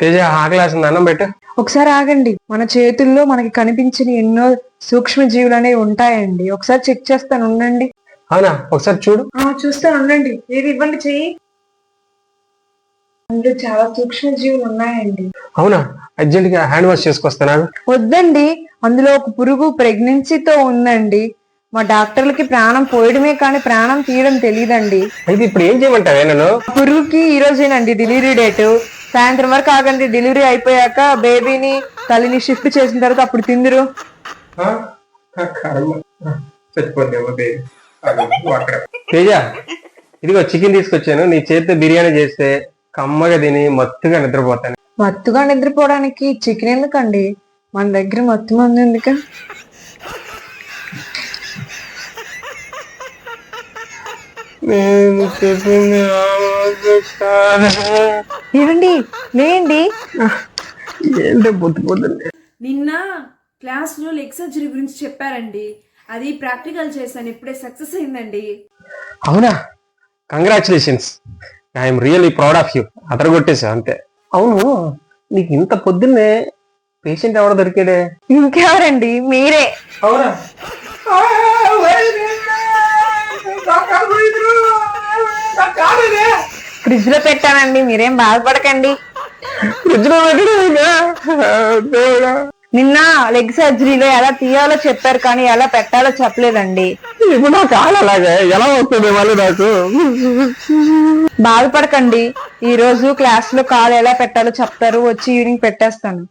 తేజ ఆకలేస్తుంది అన్నం పెట్టు. ఒకసారి ఆగండి. మన చేతుల్లో మనకి కనిపించిన ఎన్నో సూక్ష్మ జీవులు అనేవి ఉంటాయండి. ఒకసారి చెక్ చేస్తాను ఉండండి. అవునా? ఒకసారి చూడు. ఆ చూస్తాను ఉండండి. ఏది ఇవ్వండి చెయ్యి. అందులో చాలా సూక్ష్మ జీవులు ఉన్నాయండి. అవునా? అర్జెంట్గా హ్యాండ్ వాష్ చేసుకొస్తాను వద్దండి. అందులో ఒక పురుగు ప్రెగ్నెన్సీతో ఉందండి. మా డాక్టర్లకి ప్రాణం పోయడమే కానీ ప్రాణం తీయడం తెలియదండి అయితే ఇప్పుడు ఏం చేయమంటావే నన్ను పురుగుకి ఈ రోజేనండి డెలివరీ డేట్. సాయంత్రం వరకు ఆగండి. డెలివరీ అయిపోయాక బేబీని తల్లిని షిఫ్ట్ చేసిన తర్వాత అప్పుడు తిందురు. తేజ ఇదిగో చికెన్ తీసుకొచ్చాను. నీ చేతితో బిర్యానీ చేస్తే కమ్మగా తిని మత్తుగా నిద్రపోతాను. మత్తుగా నిద్రపోవడానికి చికెన్ ఎందుకండి? మన దగ్గర మత్తు మంది ఎందుక? నేను చెప్పింది ఏమండి? లేండి ఏంటో పొద్దు పొద్దున్నే. నిన్న క్లాస్లో లెగ్ సర్జరీ గురించి చెప్పారండి. అది ప్రాక్టికల్ చేశాను. ఇప్పుడే సక్సెస్ అయిందండి. అవునా? Congratulations I'm really proud of you అదరగొట్టేసా అంతే. అవును నీకు ఇంత పొద్దున్నే పేషెంట్ ఎవడో దొరికాడే? ఇంకెవరండి? మీరే. అవునా? ఫ్రిడ్జ్లో పెట్టానండి మీరేం బాధపడకండి. నిన్న లెగ్ సర్జరీలో ఎలా తీయాలో చెప్పారు కానీ ఎలా పెట్టాలో చెప్పలేదండి. ఇప్పుడు నా కాలు అలాగే ఎలా వస్తుంది మళ్ళీ నాకు? బాధపడకండి ఈ రోజు క్లాస్లో కాలు ఎలా పెట్టాలో చెప్తారు వచ్చి ఈవినింగ్ పెట్టేస్తాను.